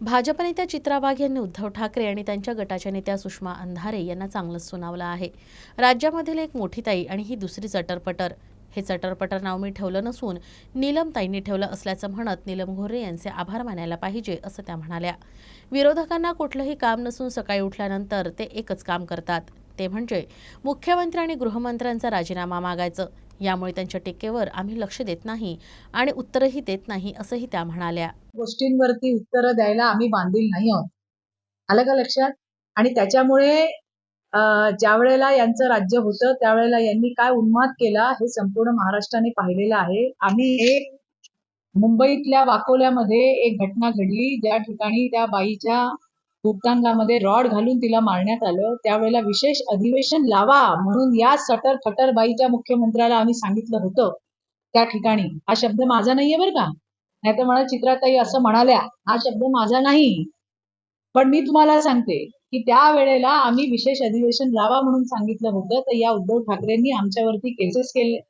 भाजप नेत्या चित्रा वाघ यांनी उद्धव ठाकरे आणि त्यांच्या गटाच्या नेत्या सुषमा अंधारे यांना चांगलंच सुनावलं आहे. राज्यामधील एक मोठी ताई आणि ही दुसरी चटरपटर. हे चटरपटर नाव मी ठेवलं नसून नीलम ताईंनी ठेवलं असल्याचं म्हणत नीलम घोरे यांचे आभार मानायला पाहिजे असं त्या म्हणाल्या. विरोधकांना कुठलंही काम नसून सकाळी उठल्यानंतर ते एकच काम करतात. ते म्हणजे मुख्यमंत्री आणि गृहमंत्र्यांचा राजीनामा मागायचं. यामुळे त्यांच्या टीकेवर आम्ही लक्ष देत नाही आणि उत्तरही देत नाही असंही त्या म्हणाल्या. गोष्टींवरती उत्तर द्यायला आम्ही बांधील नाही आहोत. आलं का लक्षात? आणि त्याच्यामुळे ज्या वेळेला यांचं राज्य होतं त्यावेळेला यांनी काय उन्माद केला हे संपूर्ण महाराष्ट्राने पाहिलेलं आहे. आम्ही एक मुंबईतल्या वाकोल्यामध्ये एक घटना घडली. ज्या ठिकाणी त्या बाईच्या गुप्तांगामध्ये रॉड घालून तिला मारण्यात आलं. त्यावेळेला विशेष अधिवेशन लावा म्हणून या सटर फटर बाईच्या मुख्यमंत्र्याला आम्ही सांगितलं होतं. त्या ठिकाणी. हा शब्द माझा नाहीये बरं का? नाही तर मला चित्राताई असं म्हणाल्या हा शब्द माझा नाही. पण मी तुम्हाला सांगते की त्या वेळेला आम्ही विशेष अधिवेशन लावा म्हणून सांगितलं होतं. तर या उद्धव ठाकरेंनी आमच्यावरती केसेस केले.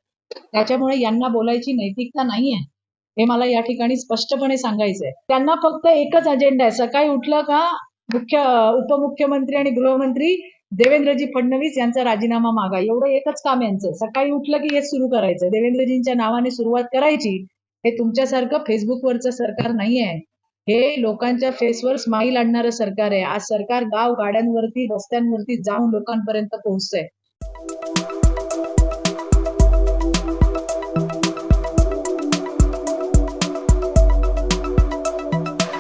त्याच्यामुळे यांना बोलायची नैतिकता नाहीये. हे मला या ठिकाणी स्पष्टपणे सांगायचंय. त्यांना फक्त एकच अजेंडा आहे. सकाळी उठलं का मुख्य उपमुख्यमंत्री आणि गृहमंत्री देवेंद्रजी फडणवीस यांचा राजीनामा मागा. एवढं एकच काम यांचं. सकाळी उठलं की हेच सुरू करायचं. देवेंद्रजींच्या नावाने सुरुवात करायची हे तुमच्यासारखं फेसबुकवरचं सरकार नाही आहे हे लोकांच्या फेसवर स्माईल आणणारं सरकार आहे. आज सरकार गाव गाड्यांवरती रस्त्यांवरती जाऊन लोकांपर्यंत पोहोचतंय.